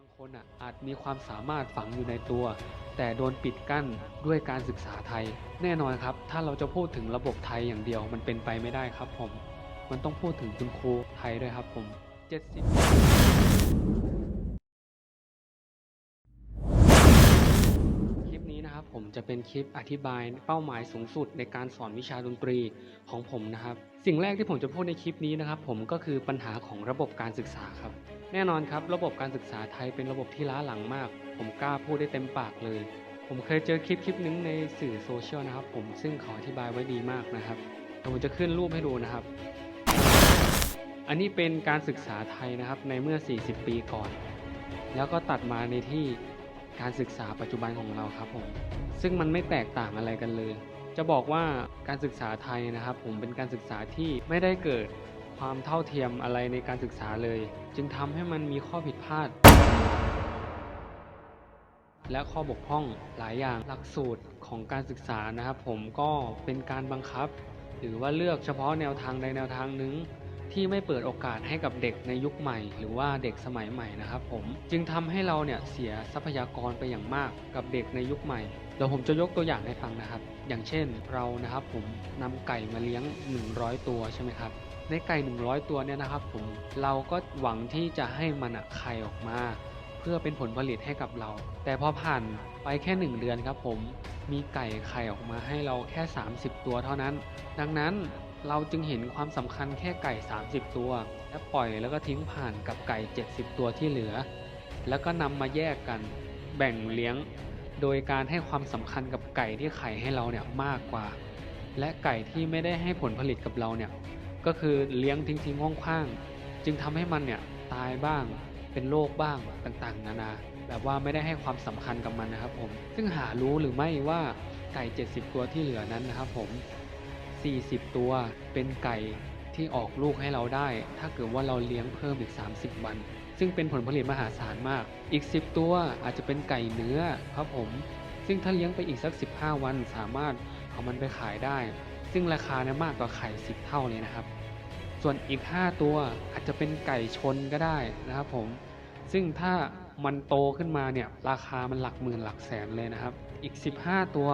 างคนอะอาจมีความสามารถฝังอยู่ในตัว แต่โดนปิดกั้นด้วยการศึกษาไทย แน่นอนครับ ถ้าเราจะพูดถึงระบบไทยอย่างเดียวมันเป็นไปไม่ได้ครับผม มันต้องพูดถึงคุณครูไทยด้วยครับผม 70 คลิปนี้นะครับผมจะเป็นคลิปอธิบายเป้าหมายสูงสุดในการสอนวิชาดนตรีของผมนะครับ สิ่งแรกที่ผมจะพูดในคลิปนี้นะครับ ผมก็คือปัญหาของระบบการศึกษาครับ แน่นอนครับ ระบบการศึกษาไทยเป็นระบบที่ล้าหลังมาก ผมกล้าพูดได้เต็มปากเลย ผมเคยเจอคลิปคลิปหนึงในสื่อโซเชียลนะครับ ผมซึ่งเขาอธิบายไว้ดีมากนะครับเดี๋ยวผมจะขึ้นรูปให้ดูนะครับ อันนี้เป็นการศึกษาไทยนะครับในเมื่อ 40 ปีก่อน แล้วก็ตัดมาในที่การศึกษาปัจจุบันของเราครับผมซึ่งมันไม่แตกต่างอะไรกันเลย จะบอกว่าการศึกษาไทยนะครับ ผมเป็นการศึกษาที่ไม่ได้เกิด ความเท่าเทียมอะไรในการศึกษาเลย จึงทำให้มันมีข้อผิดพลาด และข้อบกพร่องหลายอย่างหลักสูตรของการศึกษานะครับผมก็เป็นการบังคับ หรือว่าเลือกเฉพาะแนวทางใดแนวทางหนึ่งที่ไม่เปิดโอกาสให้กับเด็กในยุคใหม่ หรือว่าเด็กสมัยใหม่นะครับผมจึงทำให้เราเนี่ยเสียทรัพยากรไปอย่างมากกับเด็กในยุคใหม่เดี๋ยวผมจะยกตัวอย่างให้ฟังนะครับ อย่างเช่นเรานะครับผมนำไก่มาเลี้ยง 100 ตัวใช่ไหมครับ ในไก่ 100 ตัวเนี่ยนะครับผมเราก็หวังที่จะให้มันไข่ออกมา เพื่อเป็นผลผลิตให้กับเรา แต่พอผ่านไปแค่ 1 เดือนครับผมมีไก่ไข่ออกมาให้เราแค่ 30 ตัวเท่านั้น ดังนั้นเราจึงเห็นความสำคัญแค่ไก่ 30 ตัว และปล่อยแล้วก็ทิ้งผ่านกับไก่ 70 ตัวที่เหลือ แล้วก็นำมาแยกกันแบ่งเลี้ยง โดยการให้ความสำคัญกับไก่ที่ไข่ให้เราเนี่ยมากกว่า และไก่ที่ไม่ได้ให้ผลผลิตกับเราเนี่ย ก็คือเลี้ยงทิ้งทิ้งๆคว้าง จึงทำให้มันเนี่ยตายบ้างเป็นโรคบ้างต่างๆ นานาแบบว่าไม่ได้ให้ความสำคัญกับมันนะครับผม ซึ่งหารู้หรือไม่ว่าไก่ 70 ตัวที่เหลือนั้นนะครับผม 40 ตัวเป็นไก่ที่ออกลูกให้เราได้ ถ้าเกิดว่าเราเลี้ยงเพิ่มอีก 30 วัน ซึ่งเป็นผลผลิตมหาศาลมาก อีก 10 ตัวอาจจะเป็นไก่เนื้อครับผม ซึ่งถ้าเลี้ยงไปอีกสัก 15 วันสามารถเอามันไปขายได้ ซึ่งราคาเนี่ยมากกว่าไข่ 10 เท่าเลยนะครับ ส่วนอีก 5 ตัวอาจจะเป็นไก่ชนก็ได้นะครับผม ซึ่งถ้ามันโตขึ้นมาเนี่ยราคามันหลักหมื่นหลักแสนเลยนะครับ อีก 15 ตัว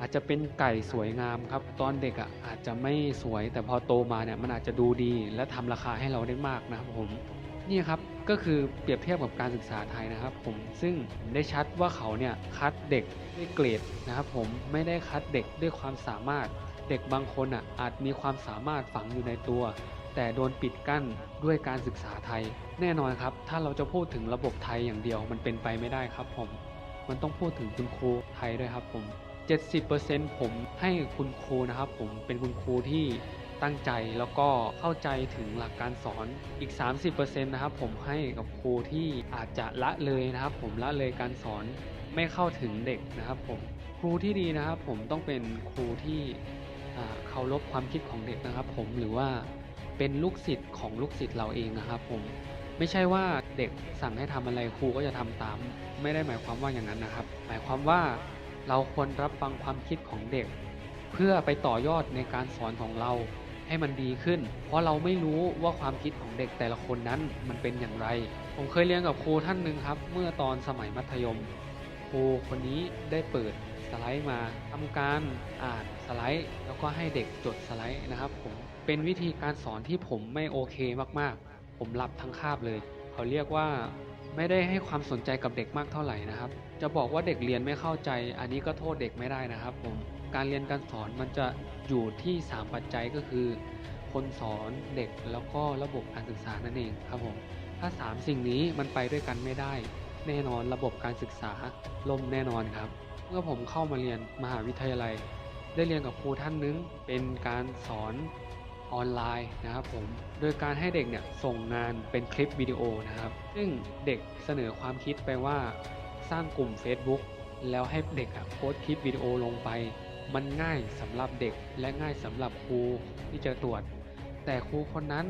อาจจะเป็นไก่สวยงามครับ ตอนเด็กอะอาจจะไม่สวยแต่พอโตมาเนี่ยมันอาจจะดูดีและทำราคาให้เราได้มากนะครับผมนี่ครับก็คือเปรียบเทียบกับการศึกษาไทยนะครับผมซึ่งได้ชัดว่าเขาเนี่ยคัดเด็กด้วยเกรดนะครับผมไม่ได้คัดเด็กด้วยความสามารถ ด็กบางคนอะอาจมีความสามารถฝังอยู่ในตัว แต่โดนปิดกั้นด้วยการศึกษาไทย แน่นอนครับ ถ้าเราจะพูดถึงระบบไทยอย่างเดียวมันเป็นไปไม่ได้ครับผม มันต้องพูดถึงคุณครูไทยด้วยครับผม 70%ผมให้คุณครูนะครับผมเป็นคุณครูที่ตั้งใจแล้วก็เข้าใจถึงหลักการสอนอีก 30%นะครับผมให้กับครูที่อาจจะละเลยนะครับผมละเลยการสอนไม่เข้าถึงเด็กนะครับผมครูที่ดีนะครับผมต้องเป็นครูที่ เคารพความคิดของเด็กนะครับ ผมหรือว่าเป็นลูกศิษย์ของลูกศิษย์เราเองนะครับ ผมไม่ใช่ว่าเด็กสั่งให้ทำอะไรครูก็จะทำตาม ไม่ได้หมายความว่าอย่างนั้นนะครับ หมายความว่าเราควรรับฟังความคิดของเด็ก เพื่อไปต่อยอดในการสอนของเราให้มันดีขึ้น เพราะเราไม่รู้ว่าความคิดของเด็กแต่ละคนนั้นมันเป็นอย่างไร ผมเคยเรียนกับครูท่านหนึ่งครับ เมื่อตอนสมัยมัธยม ครูคนนี้ได้เปิด สไลด์มาทำการอ่านสไลด์ แล้วก็ให้เด็กจดสไลด์นะครับผมเป็นวิธีการสอนที่ผมไม่โอเคมากๆ ผมรับทั้งคาบเลย เขาเรียกว่าไม่ได้ให้ความสนใจกับเด็กมากเท่าไหร่นะครับ จะบอกว่าเด็กเรียนไม่เข้าใจ อันนี้ก็โทษเด็กไม่ได้นะครับผมการเรียนการสอนมันจะอยู่ที่ 3 ปัจจัยก็คือ คนสอนเด็กแล้วก็ระบบการศึกษานั่นเองครับผมถ้า 3 สิ่งนี้มันไปด้วยกันไม่ได้ แน่นอนระบบการศึกษาล่มแน่นอนครับ มื่อผมเข้ามาเรียนมหาวิทยาลัย ได้เรียนกับครูท่านนึงเป็นการสอนออนไลน์นะครับผม โดยการให้เด็กเนี่ยส่งงานเป็นคลิปวิดีโอนะครับ ซึ่งเด็กเสนอความคิดไปว่าสร้างกลุ่ม Facebook แล้วให้เด็กอะโพสคลิปวิดีโอลงไป มันง่ายสำหรับเด็กและง่ายสำหรับครูที่จะตรวจ แต่ครูคนนั้น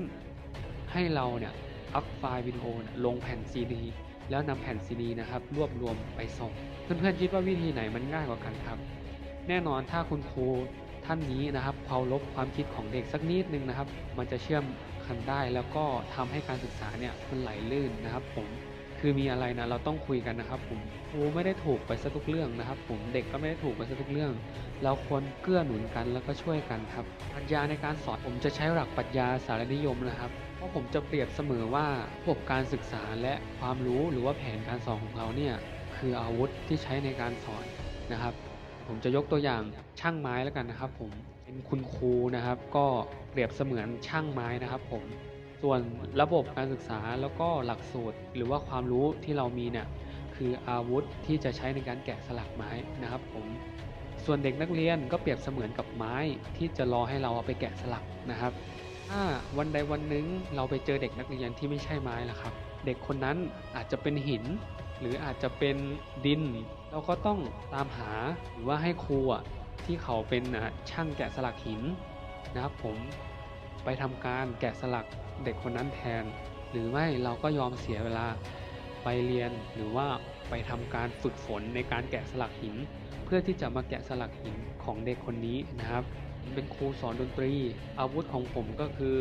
ให้เราเนี่ยอัพไฟล์วิดีโอลงแผ่นซีดีแล้วนำแผ่นซีดีนะครับรวบรวมไปส่ง เพื่อนๆคิดว่าวิธีไหนมันง่ายกว่ากันครับ แน่นอนถ้าคุณครูท่านนี้นะครับเคารพความคิดของเด็กสักนิดนึงนะครับ มันจะเชื่อมกันได้แล้วก็ทำให้การศึกษาเนี่ยมันไหลลื่นนะครับ ผมคคือมีอะไรนะเราต้องคุยกันนะครับ ผมครูไม่ได้ถูกไปซะทุกเรื่องนะครับ ผมเด็กก็ไม่ได้ถูกไปซะทุกเรื่อง เราควรเกื้อหนุนกันแล้วก็ช่วยกันครับปรัชญาในการสอนผมจะใช้หลักปรัชญาสารนิยมนะครับ เพราะผมจะเปรียบเสมอว่าระบบการศึกษาและความรู้หรือว่าแผนการสอนของเราเนี่ย คืออาวุธที่ใช้ในการสอนนะครับ ผมจะยกตัวอย่างช่างไม้แล้วกันนะครับ ผมเป็นคุณครูนะครับ ก็เปรียบเสมือนช่างไม้นะครับผมส่วนระบบการศึกษาแล้วก็หลักสูตร หรือว่าความรู้ที่เรามีเนี่ยคืออาวุธที่จะใช้ในการแกะสลักไม้นะครับผมส่วนเด็กนักเรียนก็เปรียบเสมือนกับไม้ที่จะรอให้เราเอาไปแกะสลักนะครับ ถ้าวันใดวันหนึ่งเราไปเจอเด็กนักเรียนที่ไม่ใช่ไม้ละครับ เด็กคนนั้นอาจจะเป็นหิน หรืออาจจะเป็นดิน เราก็ต้องตามหาหรือว่าให้ครูที่เขาเป็นช่างแกะสลักหินนะครับผมไปทำการแกะสลักเด็กคนนั้นแทน หรือไม่เราก็ยอมเสียเวลาไปเรียนหรือว่าไปทำการฝึกฝนในการแกะสลักหิน เพื่อที่จะมาแกะสลักหินของเด็กคนนี้นะครับ เป็นครูสอนดนตรี อาวุธของผมก็คือ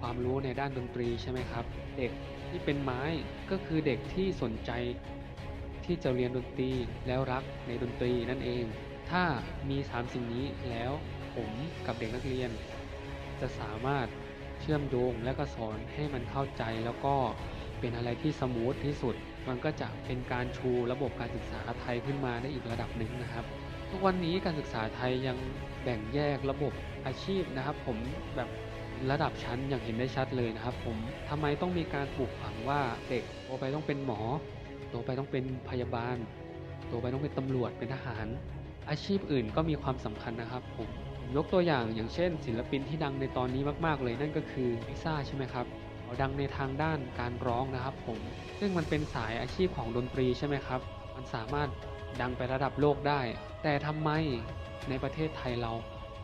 ความรู้ในด้านดนตรีใช่ไหมครับ เด็กที่เป็นไม้ก็คือเด็กที่สนใจ ที่จะเรียนดนตรีแล้วรักในดนตรีนั่นเอง ถ้ามี 3 สิ่งนี้แล้วผมกับเด็กนักเรียน จะสามารถเชื่อมโยงและก็สอนให้มันเข้าใจแล้วก็เป็นอะไรที่สมูทที่สุด มันก็จะเป็นการชูระบบการศึกษาไทยขึ้นมาได้อีกระดับหนึ่งนะครับ ทุกวันนี้การศึกษาไทยยังแบ่งแยกระบบอาชีพนะครับ ผมแบบ ระดับชั้นอย่างเห็นได้ชัดเลยนะครับ ผมทำไมต้องมีการปลูกฝังว่าเด็กโตไปต้องเป็นหมอโตไปต้องเป็นพยาบาลโตไปต้องเป็นตำรวจเป็นทหาร อาชีพอื่นก็มีความสำคัญนะครับ ผมยกตัวอย่างอย่างเช่น ศิลปินที่ดังในตอนนี้มากๆเลยนั่นก็คือลิซ่าใช่ไหมครับเขาดังในทางด้านการร้องนะครับ ผมซึ่งมันเป็นสายอาชีพของดนตรีใช่ไหมครับ มันสามารถดังไประดับโลกได้ แต่ทำไมในประเทศไทยเรา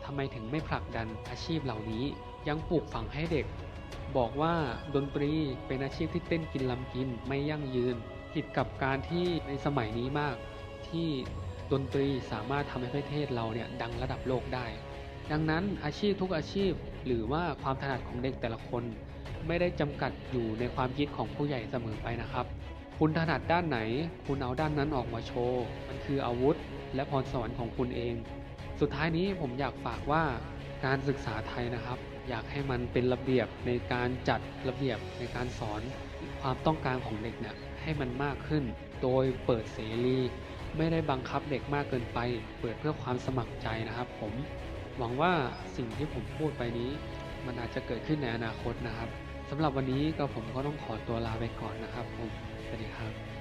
ทำไมถึงไม่ผลักดันอาชีพเหล่านี้ ยังปลูกฝังให้เด็ก บอกว่าดนตรีเป็นอาชีพที่เต้นกินลำกินไม่ยั่งยืน ผิดกับการที่ในสมัยนี้มาก ที่ดนตรีสามารถทำให้ประเทศเราเนี่ยดังระดับโลกได้ ดังนั้นอาชีพทุกอาชีพหรือว่าความถนัดของเด็กแต่ละคน ไม่ได้จำกัดอยู่ในความคิดของผู้ใหญ่เสมอไปนะครับ คุณถนัดด้านไหน คุณเอาด้านนั้นออกมาโชว์ มันคืออาวุธ และพรสวรรค์ของคุณเอง สุดท้ายนี้ผมอยากฝากว่าการศึกษาไทยนะครับ อยากให้มันเป็นระเบียบในการจัดระเบียบในการสอนความต้องการของเด็กเนี่ยให้มันมากขึ้น โดยเปิดเสรี ไม่ได้บังคับเด็กมากเกินไป เปิดเพื่อความสมัครใจนะครับ ผมหวังว่าสิ่งที่ผมพูดไปนี้ มันอาจจะเกิดขึ้นในอนาคตนะครับสำหรับวันนี้ก็ผมก็ต้องขอตัวลาไปก่อนนะครับผมสวัสดีครับ